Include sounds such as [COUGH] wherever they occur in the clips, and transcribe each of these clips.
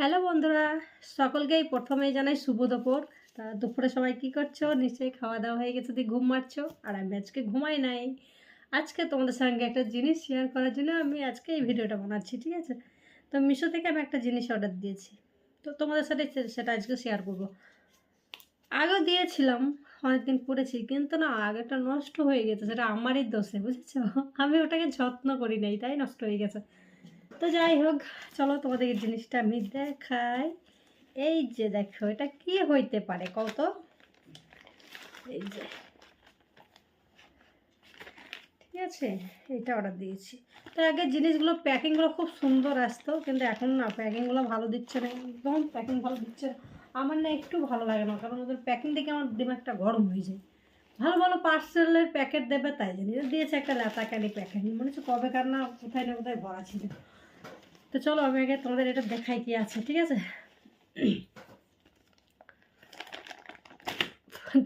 Hello বন্ধুরা, সকলকেই প্রথমেই জানাই শুভ দুপুর। তা দুপুরে সবাই কি করছ? নিশ্চয়ই খাওয়া দাওয়া হয়ে গেছে ঘুম মারছো, আর আমি আজকে ঘুমাই নাই। আজকে তোমাদের সঙ্গে একটা জিনিস শেয়ার করার জন্য আমি আজকে এই ভিডিওটা বানাচ্ছি, ঠিক আছে? তো মিশো থেকে আমি একটা জিনিস অর্ডার দিয়েছি। তো তোমাদের সাথে সেটা আজকে শেয়ার করব। আগেও দিয়েছিলাম, অনেকদিন পরেছি কিন্তু না আগেটা নষ্ট হয়ে গেছে, সেটা আমারই দোষে, বুঝেছ? আমি ওটাকে যত্ন করি নাই, তাই নষ্ট হয়ে গেছে। তো যাই হোক, চলো তোমাদের জিনিসটা আমি দেখাই। এই যে দেখো, এটা কি হইতে পারে কত এই যে। ঠিক আছে, এটা অর্ডার দিয়েছি। তো আগে জিনিসগুলো, প্যাকিংগুলো খুব সুন্দর আসতো, কিন্তু এখন না, প্যাকিংগুলো ভালো দিচ্ছে না, একদম প্যাকিং ভালো দিচ্ছে না। আমার না একটু ভালো লাগে না, কারণ ওদের প্যাকিং দেখে আমার দিমাগটা গরম হয়ে যায়। ভালো ভালো পার্সেলের প্যাকেট দেবে, তাই জানি দিয়েছে একটা লেতাকানি প্যাকেট। মনে হচ্ছে কবে কার না, কোথায় না কোথায় ভরা ছিল। তো চলো আমি আগে তোমাদের এটা দেখাই কি আছে, ঠিক আছে?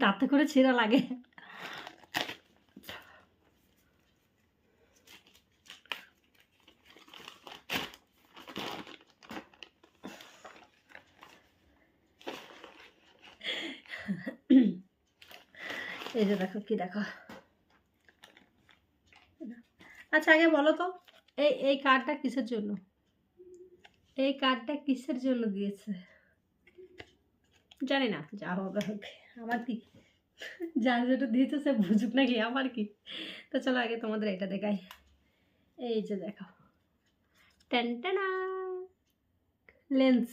তাতে করে ছিঁড়া লাগে। এই যে দেখো কি দেখো। আচ্ছা আগে বলো তো, এই এই কার্ডটা কিসের জন্য? এই কার্ডটা কিসের জন্য দিয়েছে? জানি না, যা হবে হোক। আমার কি যার যেটা দিয়েছে সে বুঝুক নাকি, আমার কি? তো চলো আগে তোমাদের এটা দেখাই। এই যে দেখো। টেনটেনা লেন্স,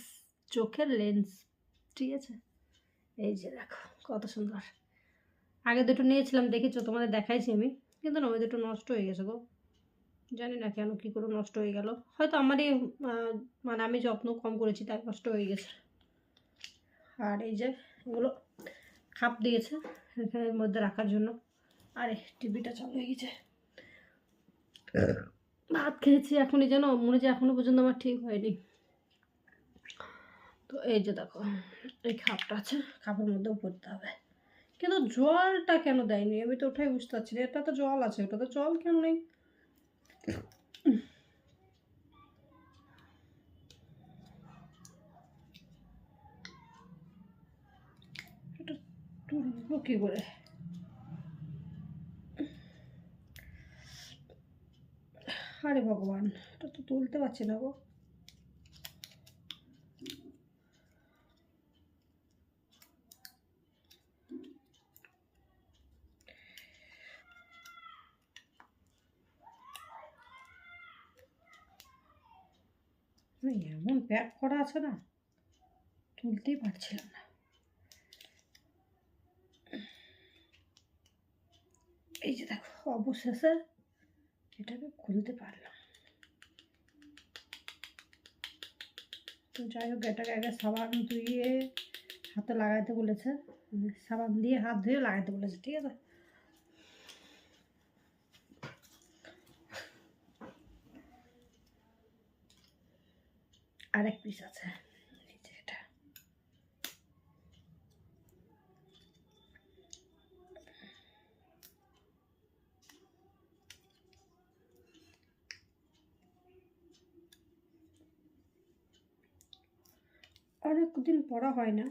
চোখের লেন্স, ঠিক আছে? এই যে দেখো, কত সুন্দর। আগে দুটো নিয়েছিলাম, দেখেছ? তোমাদের দেখাইছি আমি। কিন্তু না, ওই দুটো নষ্ট হয়ে গেছে গো। জানি না কেন কী করে নষ্ট হয়ে গেল। হয়তো আমারই মানে আমি যত্ন কম করেছি, তাই নষ্ট হয়ে গেছে। আর এই যে এগুলো খাপ দিয়েছে এখানের মধ্যে রাখার জন্য। আরে, টিভিটা চালু হয়ে গেছে। ভাত খেয়েছি, এখনই যেন, মনে যে এখনও পর্যন্ত আমার ঠিক হয়নি। তো এই যে দেখো, এই খাপটা আছে, খাপের মধ্যেও পড়তে হবে। কিন্তু জলটা কেন দেয়নি? আমি তো ওটাই বুঝতে পারছি না এটা তো জল আছে ওটা তো জল কেন নেই? তুলবো কি করে। আরে ভগবান এটা তো তুলতে পারছি না গো। মানে এমন প্যাক করা আছে না, তুলতেই পারছিলাম না। এই যে দেখো, অবশেষে এটাকে খুলতে পারলাম। তো যাই হোক এটাকে আগে সাবান ধুয়ে হাতে লাগাইতে বলেছে, সাবান দিয়ে হাত ধুয়ে লাগাইতে বলেছে, ঠিক আছে? আরেক পিস আছে। অনেক দিন পরা হয় না।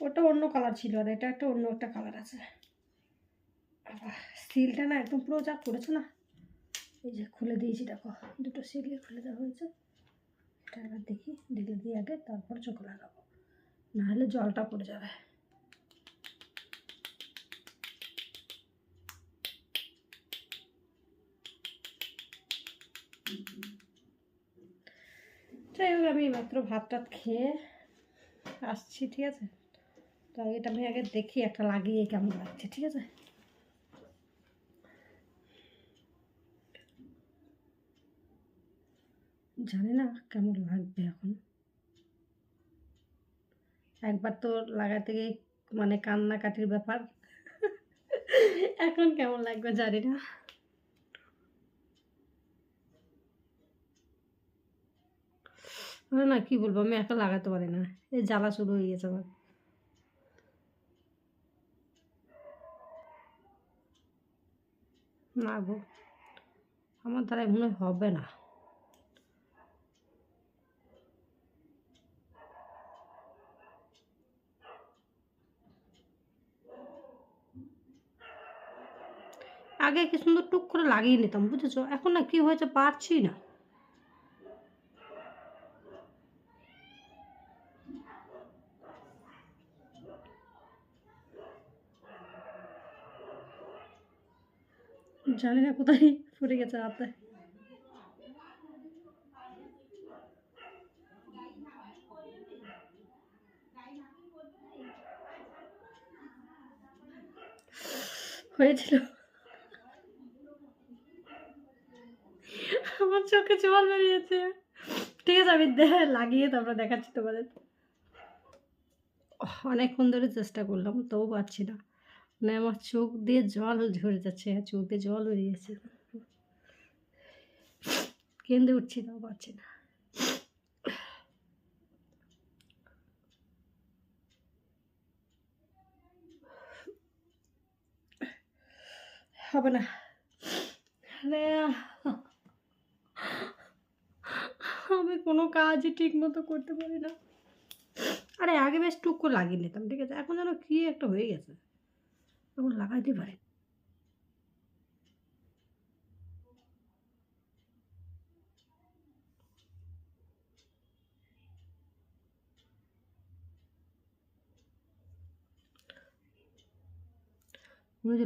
ওটা অন্য কালার ছিল আর এটা একটা অন্য একটা কালার আছে। আবার সিলটা না একদম পুরো যা করেছে না? এই যে খুলে দিয়েছি, দেখো। দুটো সিলই খুলে দেওয়া হয়েছে। এটা এবার দেখি, ঢেলে দিয়ে আগে তারপর চোখ লাগাবো নাহলে জলটা পড়ে যাবে। যাই হোক, আমি মাত্র ভাত টাত খেয়ে আসছি, ঠিক আছে? তো এটা আমি আগে দেখি, একটা লাগিয়ে কেমন লাগছে, ঠিক আছে? জানি না কেমন লাগবে এখন। একবার তো লাগাতে গিয়ে মানে কান্নাকাটির ব্যাপার। [LAUGHS] এখন কেমন লাগবে জানি না। না কি বলব, আমি একা লাগাতে পারি না। এই জ্বালা শুরু হয়ে গেছে আমার। না গো, আমার দ্বারা মনে হবে না আগে কি সুন্দর টুক করে লাগিয়ে নিতাম, বুঝেছ? এখন না কি হয়েছে পারছি না। জানি না কোথায় ফুটে গেছে হাতে হয়েছিল আমার চোখে জল বেরিয়েছে। ঠিক আছে, আমি লাগিয়ে তারপরে দেখাচ্ছি তোমাদের। অনেকক্ষণ ধরে চেষ্টা করলাম, তবু পারছি না। মানে আমার চোখ দিয়ে জল ঝরে যাচ্ছে চোখ দিয়ে জল বেরিয়েছে। কেন্দ্রে উঠছি তাও পারছি না। হবে না। আরে আমি কোনো কাজই ঠিক মতো করতে পারি না। আরে, আগে বেশ টুক করে লাগিয়ে নিতাম, ঠিক আছে? এখন যেন কি একটা হয়ে গেছে। এখন লাগাইতে পারি।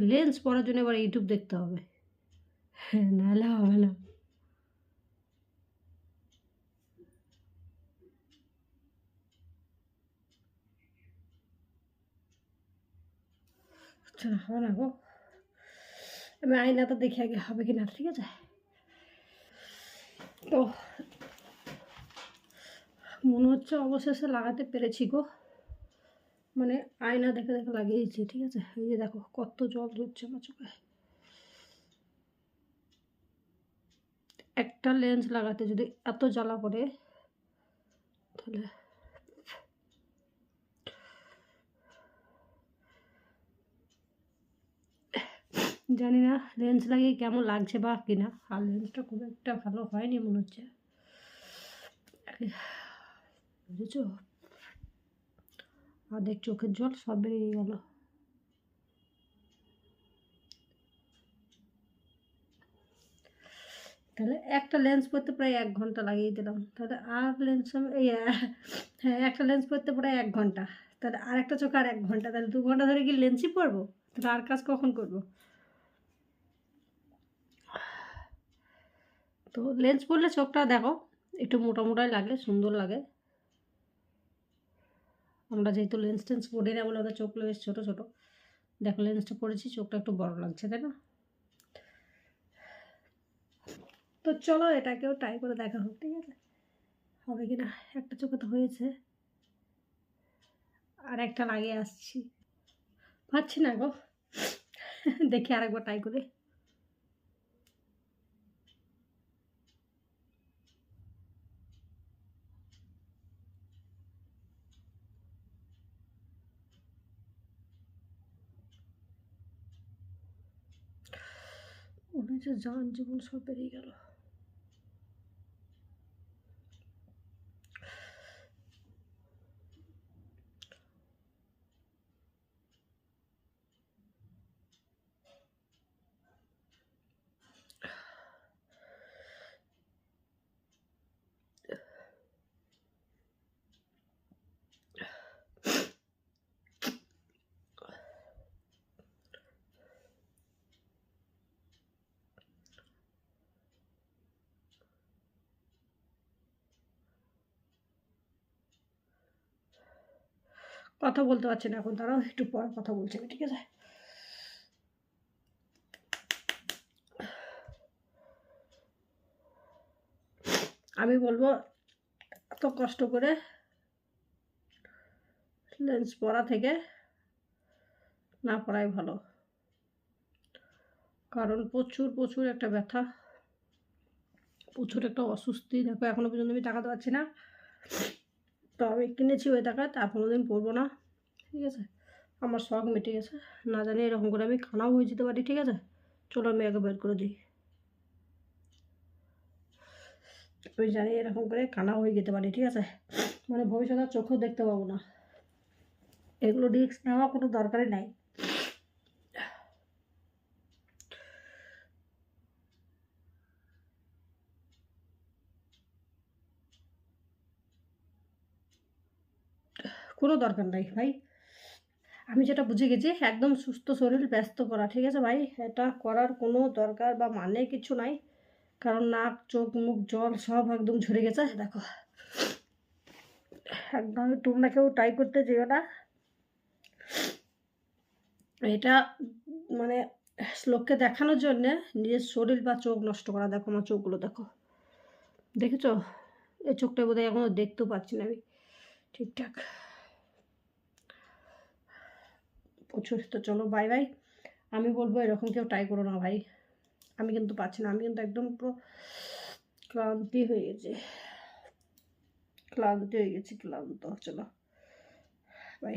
লেন্স পরার জন্য এবার ইউটিউব দেখতে হবে। হ্যাঁ নাহলে হবে না। না হবে না গো। আমি আয়নাটা দেখে আগে হবে কি না ঠিক আছে? তো, মনে হচ্ছে অবশেষে লাগাতে পেরেছি গো। মানে আয়না দেখে দেখে লাগিয়েছি, ঠিক আছে? এই যে দেখো, কত জল ধরছে আমার চোখে। একটা লেন্স লাগাতে যদি এত জ্বালা পড়ে, তাহলে জানি না লেন্স লাগিয়ে কেমন লাগছে বা কিনা। আর লেন্সটা খুব একটা ভালো হয়নি মনে হচ্ছে। বুঝেছ? দেখ চোখের জল সব বেরিয়ে গেল। তাহলে একটা লেন্স পরতে প্রায় এক ঘণ্টা লাগিয়ে দিলাম। তাহলে আর লেন্স এই হ্যাঁ একটা লেন্স পরতে প্রায় এক ঘণ্টা। তাহলে আর একটা চোখ আর এক ঘণ্টা, তাহলে দু ঘণ্টা ধরে কি লেন্সই পরবো? তাহলে আর কাজ কখন করব? তো লেন্স পরলে চোখটা দেখো, একটু মোটা মোটাই লাগলে সুন্দর লাগে। আমরা যেহেতু লেন্স টেন্স পরি না বলে ওদের চোখগুলো বেশ ছোটো ছোটো, দেখো লেন্সটা পরেছি, চোখটা একটু বড় লাগছে, তাই না? তো চলো এটাকেও ট্রাই করে দেখা হোক, ঠিক আছে? হবে কি না? একটা চোখে তো হয়েছে। আর একটা লাগিয়ে আসছি। পাচ্ছি না গো। দেখি আরেকবার ট্রাই করে। মনে যে যান জীবন সব বেরিয়ে গেল। কথা বলতে পারছি না এখন, তারাও একটু পর কথা বলছে, ঠিক আছে? আমি বলব, এত কষ্ট করে লেন্স পরা থেকে না পড়াই ভালো। কারণ প্রচুর প্রচুর একটা ব্যথা, প্রচুর একটা অস্বস্তি, দেখো এখনও পর্যন্ত আমি টাকাতে পারছি না। তো আমি কিনেছি ওই টাকা, তা কোনোদিন পরবো না, ঠিক আছে? আমার শখ মিটে গেছে, না জানি এরকম করে আমি খানাও হয়ে যেতে পারি, ঠিক আছে? চলো আমি আগে বের করে দিই। আমি জানি এরকম করে কানা হয়ে যেতে পারি, ঠিক আছে? মানে ভবিষ্যতে চোখেও দেখতে পাবো না। এগুলো রিস্ক নেওয়া কোনো দরকারই নাই। কোনো দরকার নাই ভাই। আমি যেটা বুঝে গেছি, একদম সুস্থ শরীর, ব্যস্ত করা, ঠিক আছে ভাই? এটা করার কোনো দরকার বা মানে কিছু নাই। কারণ নাক, চোখ, মুখ, জল সব একদম ঝরে গেছে, দেখো। একদম তোমরা কেউ ট্রাই করতে যেও না। এটা মানে লোককে দেখানোর জন্যে নিজের শরীর বা চোখ নষ্ট করা, দেখো আমার চোখগুলো, দেখো। দেখেছ? এই চোখটা বোধহয় এখনও দেখতেও পাচ্ছি না আমি। ঠিকঠাক। প্রচুর, তো চলো বাই বাই আমি বলব এরকম কেউ ট্রাই করো না ভাই। আমি কিন্তু পাচ্ছি না, আমি কিন্তু একদম পুরো ক্লান্তি হয়ে গেছি। ক্লান্তি হয়ে গেছি, ক্লান্ত। চলো বাই